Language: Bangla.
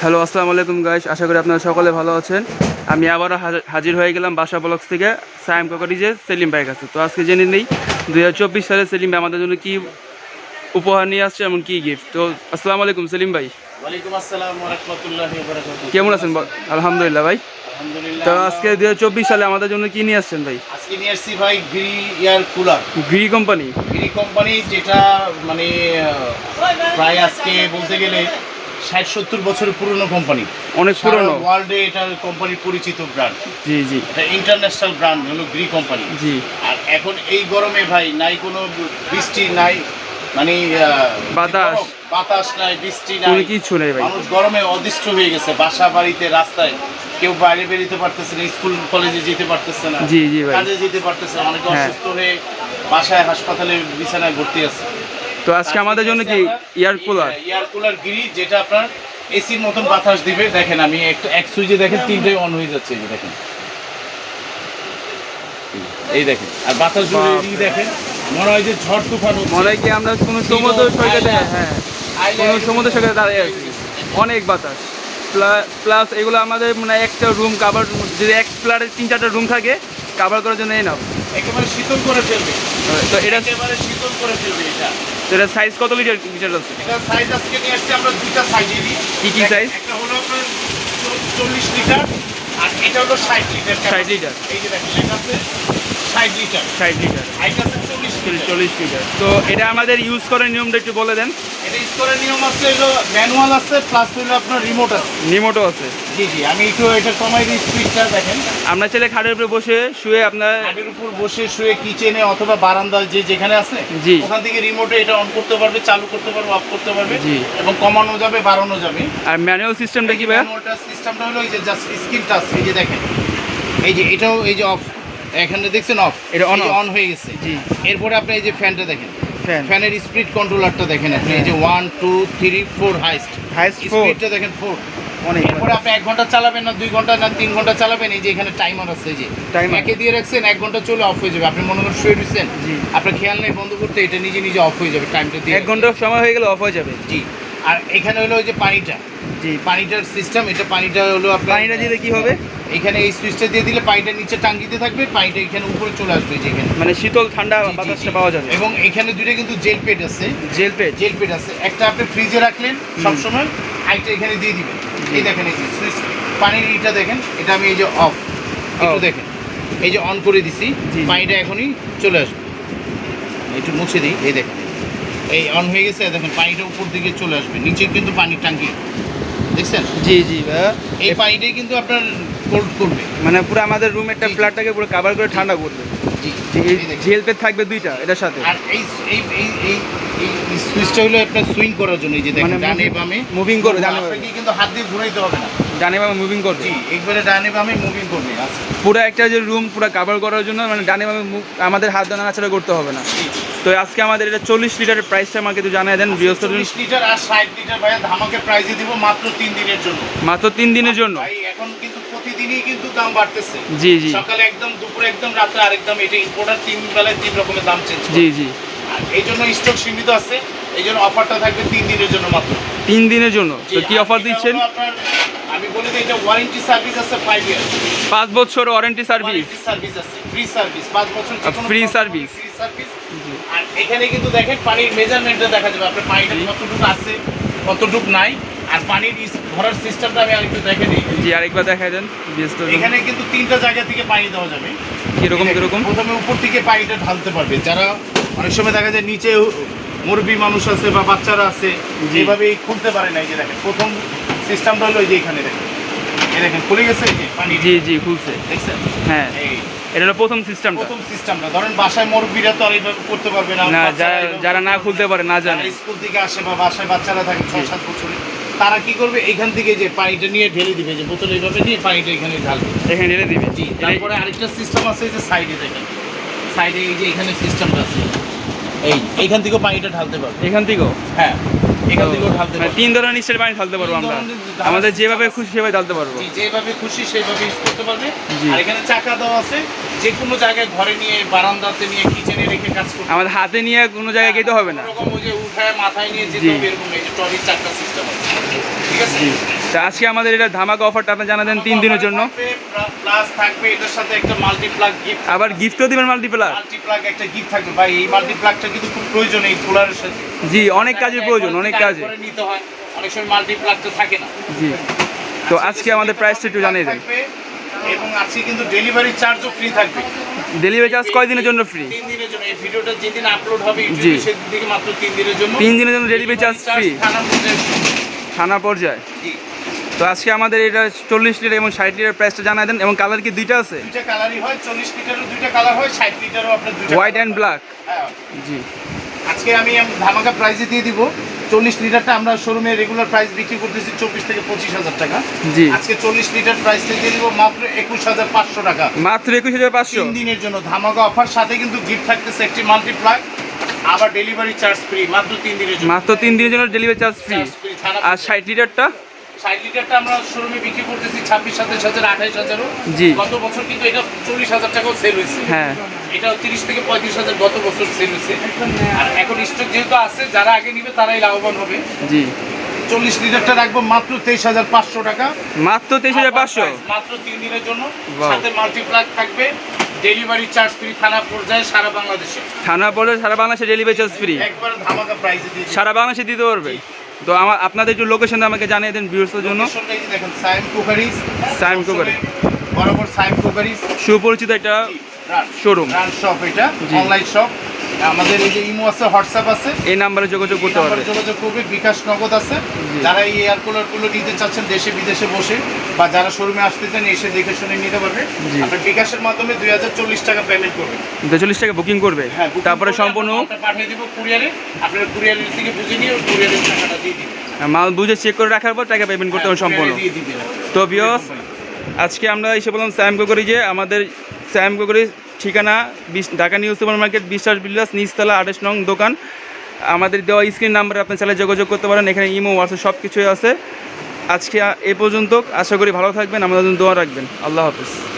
হ্যালো আসসালামু আলাইকুম গাইস আশা করি আপনারা সকলে ভালো আছেন। আমি আবারও হাজ- হাজির হয়ে গেলাম বাসা ব্লগস থেকে সায়েম ককারিজের সেলিম ভাইয়ের কাছে। তো আজকে জেনে নেই চব্বিশ সালে সেলিম ভাই আমাদের জন্য কি উপহার নিয়ে আসছে এমন কি গিফট তো আসসালামু আলাইকুম সেলিম ভাই। ওয়ালাইকুম আসসালাম ওয়া রাহমাতুল্লাহি ওয়া বারাকাতুহু। কেমন আছেন আলহামদুলিল্লাহ ভাই। আলহামদুলিল্লাহ। তো আজকে দুই হাজার চব্বিশ সালে আমাদের জন্য কি নিয়ে আসছেন ভাই? আজকে নিয়ে আসছি ভাই Gree air cooler Gree company Gree company যেটা মানে প্রায় আজকে বলতে গেলে ষাট সত্তর বছরের পুরনো কোম্পানি অনেক পুরনো। ওয়ার্ল্ডে এটা কোম্পানির পরিচিত ব্র্যান্ড জি জি। এটা ইন্টারন্যাশনাল ব্র্যান্ড হলো গ্রি কোম্পানি জি। আর এখন এই গরমে ভাই নাই কোনো বৃষ্টি নাই মানে বাতাস। বাতাস নাই বৃষ্টি নাই। কিছু নেই ভাই। মানুষ গরমে অদিষ্ট হয়ে গেছে বাসা বাড়িতে রাস্তায়। কেউ বাইরে বেরোতে পারতেছে না স্কুল কলেজে যেতে পারতেছে না। জি জি ভাই। কাজে যেতে পারতেছে না অনেকে হ্যাঁ। অসুস্থ হয়ে বাসায় হাসপাতালে বিছানায় ভর্তি আছে। তো আজকে আমাদের জন্য কি air cooler? Air cooler Gree যেটা আপনার এসির মতন বাতাস দিবে। দেখেন আমি একটা এক সুইচে দেখেন তিনটাই অন হয়ে যাচ্ছে এই দেখেন। এই দেখেন আর বাতাস দেখেন মনে হয় যে ঝড় তুফান হচ্ছে। মনে হয় কি আমরা কোনো সমুদ্র সৈকতে হ্যাঁ কোনো সমুদ্র সৈকতে দাঁড়িয়ে আছি। অনেক বাতাস। প্লাস এগুলো আমাদের মানে একটা রুম কাভার যদি এক ফ্ল্যাটে তিন চারটা রুম থাকে কাভার করার জন্য এই নাও। একেবারে শীতল করে ফেলবে। তো এটা একেবারে শীতল করে ফেলবে এটা। এটা সাইজ কত লিটার লিটার আছে? এটা সাইজ আজকে নিয়ে আসছি আমরা দুইটা সাইজেরই কি কি size? একটা হলো আপনার চল্লিশ লিটার আর এটা হলো ষাট লিটার 60 লিটার। এই যে দেখেন লেখা আছে ষাট লিটার ষাট লিটার আইটা আছে চল্লিশ চল্লিশ লিটার তো এটা আমাদের ইউজ করার নিয়মটা একটু বলে দেন। এটা স্টোরের নিয়ম আছে হলো ম্যানুয়াল আছে প্লাস হলো আপনার রিমোট আছে। নিমোটো আছে। জি জি আমি একটু এটা কমাই দিই স্পিডটা দেখেন। চাইলে খাটের উপরে বসে শুয়ে আপনার খাটের উপর বসে শুয়ে কিচেনে অথবা বারান্দায় যে যেখানে আছে জি। ওখান থেকে রিমোটে এটা অন করতে পারবে চালু করতে পারবে অফ করতে পারবে জি। এবং কমানো যাবে বাড়ানো যাবে। আর ম্যানুয়াল সিস্টেমটা কি ম্যানুয়ালটা সিস্টেমটা হলো এই যে জাস্ট স্ক্রিন টাচ এই যে দেখেন। এই যে এটাও এই যে অফ এখানে দেখছেন অফ এটা off। অন হয়ে গেছে। জি। এরপরে আপনি এই যে ফ্যানটা দেখেন। ফ্যান ফ্যানের স্পিড কন্ট্রোলারটা দেখেন আপনি এই যে one two three four highest highest স্পিডটা দেখেন ফোর অনেক এরপরে আপনি এক ঘণ্টা চালাবেন না দুই ঘণ্টা না তিন ঘণ্টা চালাবেন এই যে এখানে টাইমার আছে এই যে। একে দিয়ে রাখছেন এক ঘণ্টা চলে অফ হয়ে যাবে। আপনি মনে করেন শুয়ে দিচ্ছেন। আপনার খেয়াল নেই বন্ধ করতে এটা নিজে নিজে অফ হয়ে যাবে টাইমটা দিয়ে এক ঘণ্টা সময় হয়ে গেলে অফ হয়ে যাবে। জি। আর এখানে হলো ওই যে পানিটা জি পানিটার সিস্টেম এটা পানিটা হলো আপনার পানিটা দিলে কি হবে? এখানে এই সুইচটা দিয়ে দিলে পানিটা নিচে টাঙ্গিতে থাকবে পানিটা এখানে উপরে চলে আসবে এই যে এখানে। মানে শীতল ঠান্ডা বাতাসটা পাওয়া যাবে। এবং এখানে দুইটা কিন্তু জেল পেড আছে। জেল পেজ জেল পেড আছে। একটা আপনি ফ্রিজে রাখলেন সবসময় আইটা এখানে দিয়ে দিবেন। এই দেখেন এই যে সুইচ পানির ইটা দেখেন এটা আমি এই যে অফ একটু দেখেন। এই যে অন করে দিছি। পানিটা এখনই চলে আসবে। একটু মুছে দিই এই দেখেন। এই অন হয়ে গেছে দেখেন পানিটা উপর দিকে চলে আসবে নিচে কিন্তু পানির টাঙ্কি দেখছেন? জি জি ভাইয়া। এই পানিটাই কিন্তু আপনার কোল্ড করবে। মানে পুরো আমাদের রুমের একটা। ফ্ল্যাটটাকে পুরো কভার করে ঠান্ডা করবে জি জেল পেট থাকবে দুইটা এটার সাথে। আর এই এই এই এই সুইচটা হলো আপনার সুইং করার জন্য এই যে দেখেন মানে ডানে বামে। মুভিং করবে, ডানে বামে। কিন্তু হাত দিয়ে ঘুরাইতে হবে না। ডানে বামে মুভিং করবে জি একবারে ডানে বামে মুভিং করবে আচ্ছা। পুরো একটা যে রুম পুরো কভার করার জন্য মানে ডানে বামে আমাদের হাত দানা নাড়াচাড়া করতে হবে না। তো আজকে আমাদের এটা চল্লিশ লিটারের প্রাইসটা আমাকে একটু জানিয়ে দেন চল্লিশ লিটার আর ষাট লিটার ভাইয়া ধামাকে প্রাইজে দিব মাত্র তিন দিনের জন্য। মাত্র তিন দিনের জন্য। ভাই এখন কিন্তু প্রতিদিনই কিন্তু দাম বাড়তেছে। জি জি। সকালে একদম দুপুরে একদম রাতে আরেকদম এটা ইম্পোর্টার তিন বেলায় তিন রকমের দাম চেঞ্জ জি জি। আর এই জন্য স্টক সীমিত আছে। এই জন্য অফারটা থাকবে তিন দিনের জন্য মাত্র। তিন দিনের জন্য। তো কি অফার দিচ্ছেন? আমি বলে দিই এটা ওয়ারেন্টি সার্ভিস আছে ফাইভ ইয়ার পাঁচ বছর ওয়ারেন্টি সার্ভিস সার্ভিস আছে ফ্রি সার্ভিস পাঁচ বছর আর free service। ফ্রি সার্ভিস আর এখানে কিন্তু দেখেন পানির মেজারমেন্টটা দেখা যাবে আপনার পানিটা কতটুকু আছে কতটুকু নাই। আর পানির ভরার সিস্টেমটা আমি আরেকটু দেখে দিই। জি আরেকবার দেখাই দেন এখানে কিন্তু তিনটা জায়গা থেকে পানি দেওয়া যাবে। কীরকম কীরকম? প্রথমে উপর থেকে পানিটা ঢালতে পারবে। যারা অনেক সময় দেখা যায় নিচে মুরব্বী মানুষ আছে বা বাচ্চারা আছে যেভাবে খুলতে পারে না এই যে দেখেন প্রথম সিস্টেমটা হলো এই যে এখানে দেখেন। এই দেখেন খুলে গেছে পানি? জি জি খুলছে। দেখছেন? হ্যাঁ। এই। এটা হলো প্রথম সিস্টেমটা। প্রথম সিস্টেমটা। ধরেন বাসায় মুরব্বীরা তো আর এইভাবে করতে পারবে না না যারা না খুলতে পারে না জানে। স্কুল থেকে আসে বা বাসায় বাচ্চারা থাকে ছয় সাত বছরে তারা কি করবে? এখান থেকে যে পানিটা নিয়ে ঢেলে দিবে যে বোতল এইভাবে নিয়ে পানিটা এখানে ঢালবে। এখানে ঢেলে দিবে। জি তারপরে আরেকটা সিস্টেম আছে এই যে সাইডে দেখেন। সাইডে এই যে এখানে সিস্টেমটা আছে। এই এইখান থেকেও পানিটা ঢালতে পারবে। এখান থেকেও? হ্যাঁ এখান থেকেও ঢালতে মানে তিন ধরনের পানি ঢালতে পারব আমরা। আমাদের যেভাবে খুশি সেভাবে ঢালতে পারব। যেভাবে খুশি সেভাবে ইউজ করতে পারবে। আর এখানে চাকা দেওয়া আছে। যে কোনো জায়গায় ঘরে নিয়ে বারান্দাতে নিয়ে কিচেনে রেখে কাজ করতে আমাদের হাতে নিয়ে কোনো জায়গায় যেতে হবে না। এরকম ওই যে উঠায় মাথায় নিয়ে যেতে হবে এরকম এই যে ট্রলির চারটা সিস্টেম আছে। ঠিক আছে? তা আজকে আমাদের এটা ধামাকা অফারটা আপনি জানা দেন তিন দিনের জন্য। প্লাস থাকবে এটার সাথে একটা মাল্টি প্লাগ গিফট আবার গিফটও দিবেন মাল্টিপ্লার মাল্টি প্লাগ একটা গিফট থাকবে। ভাই এই মাল্টি প্লাগটা কিন্তু খুব প্রয়োজন এই কুলারের সাথে। জি অনেক কাজের প্রয়োজন অনেক কাজে। নিতে হয়। অনেক সময় মাল্টি প্লাগটা থাকে না। জি। তো আজকে আমাদের প্রাইসটা একটু জানিয়ে দেন। এবং আজকে কিন্তু ডেলিভারি চার্জও ফ্রি থাকবে। ডেলিভারি চার্জ কয় দিনের জন্য ফ্রি তিন দিনের জন্য। এই ভিডিওটা যেদিন আপলোড হবে। ইউটিউবে সেদিন থেকে মাত্র তিন দিনের জন্য। তিন দিনের জন্য ডেলিভারি চার্জ ফ্রি থানা পর্যায়ে? তো আজকে আমাদের এটা চল্লিশ লিটার এবং ষাট লিটার প্রাইসটা জানাই দেন। এবং কালার কি দুইটা আছে? দুইটা কালারই হয় চল্লিশ লিটারও দুইটা কালার হয় ষাট লিটারও আপনার হোয়াইট অ্যান্ড ব্ল্যাক হ্যাঁ। জি। আজকে আমি ধামাকা প্রাইসে দিয়ে দিব। চল্লিশ লিটারটা আমরা শোরুমে রেগুলার প্রাইস বিক্রি করতেছি চব্বিশ থেকে পঁচিশ হাজার টাকা। জি। আজকে চল্লিশ লিটার প্রাইসটা দিয়ে দিব মাত্র একুশ হাজার পাঁচশো টাকা। মাত্র একুশ হাজার পাঁচশো? তিন দিনের জন্য ধামাকা অফার সাথে কিন্তু গিফট থাকতেছে একটি মাল্টিপ্লাই আবার ডেলিভারি চার্জ ফ্রি মাত্র তিন দিনের জন্য। মাত্র তিন দিনের জন্য ডেলিভারি চার্জ ফ্রি আর ষাট লিটারটা? ষাট লিটারটা আমরা শোরুমে বিক্রি করতেছি ছাব্বিশ সাতাশ হাজার আঠাইশ হাজারও। জি। গত বছর কিন্তু এটা চল্লিশ হাজার টাকাও সেল হয়েছে। হ্যাঁ। এটা তিরিশ থেকে পঁয়ত্রিশ হাজার গত বছর সেল হয়েছে। আর এখন স্টক যেহেতু আছে যারা আগে নিবে তারাই লাভবান হবে। জি। চল্লিশ লিটারটা রাখব মাত্র তেইশ হাজার পাঁচশো টাকা। মাত্র তেইশ হাজার পাঁচশো? মাত্র তিন দিনের জন্য. সাথে মাল্টিপ্লাগ থাকবে। ডেলিভারি চার্জ ফ্রি থানা পর্যায়ে সারা বাংলাদেশে। থানা পর্যায়ে সারা বাংলাদেশে ডেলিভারি চার্জ ফ্রি একবার ধামাকা প্রাইসে দিয়ে সারা বাংলাদেশে দিতে পারবে। তো আমার আপনাদের একটু লোকেশনটা আমাকে জানিয়ে দেন ভিউর্সের জন্য। দেখেন সাইম কুকারি সাইম কুকারি। বরাবর সাইম কুকারিজ সুপরিচিত একটা শোরুম শপ এটা। অনলাইন শপ আমাদের এই যে ইমো আছে হোয়াটসঅ্যাপ আছে এই নাম্বারে যোগাযোগ করতে পারবে। যোগাযোগ করবে বিকাশ নগদ আছে। যারা এই এয়ার কুলারগুলো নিতে চাচ্ছেন দেশে বিদেশে বসে বা যারা শোরুমে আসতে চান এসে দেখে শুনে নিতে পারবে। আপনার বিকাশের মাধ্যমে দুই হাজার চল্লিশ টাকা পেমেন্ট করবে। দুচল্লিশ টাকা বুকিং করবে? হ্যাঁ তারপরে সম্পূর্ণ পাঠিয়ে দিব কুরিয়ারে আপনার কুরিয়ারের থেকে বুঝে নিয়ে কুরিয়ারের টাকাটা দিয়ে দিবেন মাল বুঝে চেক করে রাখার পর টাকা পেমেন্ট করতে হবে হ্যাঁ, সম্পূর্ণ দিয়ে দিবেন তো বিয়স আজকে আমরা এসে বললাম স্যাম করি যে আমাদের স্যাম কোকরি ঠিকানা, বিশ- ঢাকা নিউ সুপার মার্কেট বিশ্বাস বিল্লাস নিচতলা আঠাশ নং দোকান। আমাদের দেওয়া স্ক্রিন নাম্বারে আপনি চাইলে যোগাযোগ করতে পারেন, এখানে ইমো, হোয়াটসঅ্যাপ সব কিছুই আছে। আজকে এ পর্যন্ত, আশা করি ভালো থাকবেন, আমাদের জন্য দোয়া রাখবেন। আল্লাহ হাফিজ।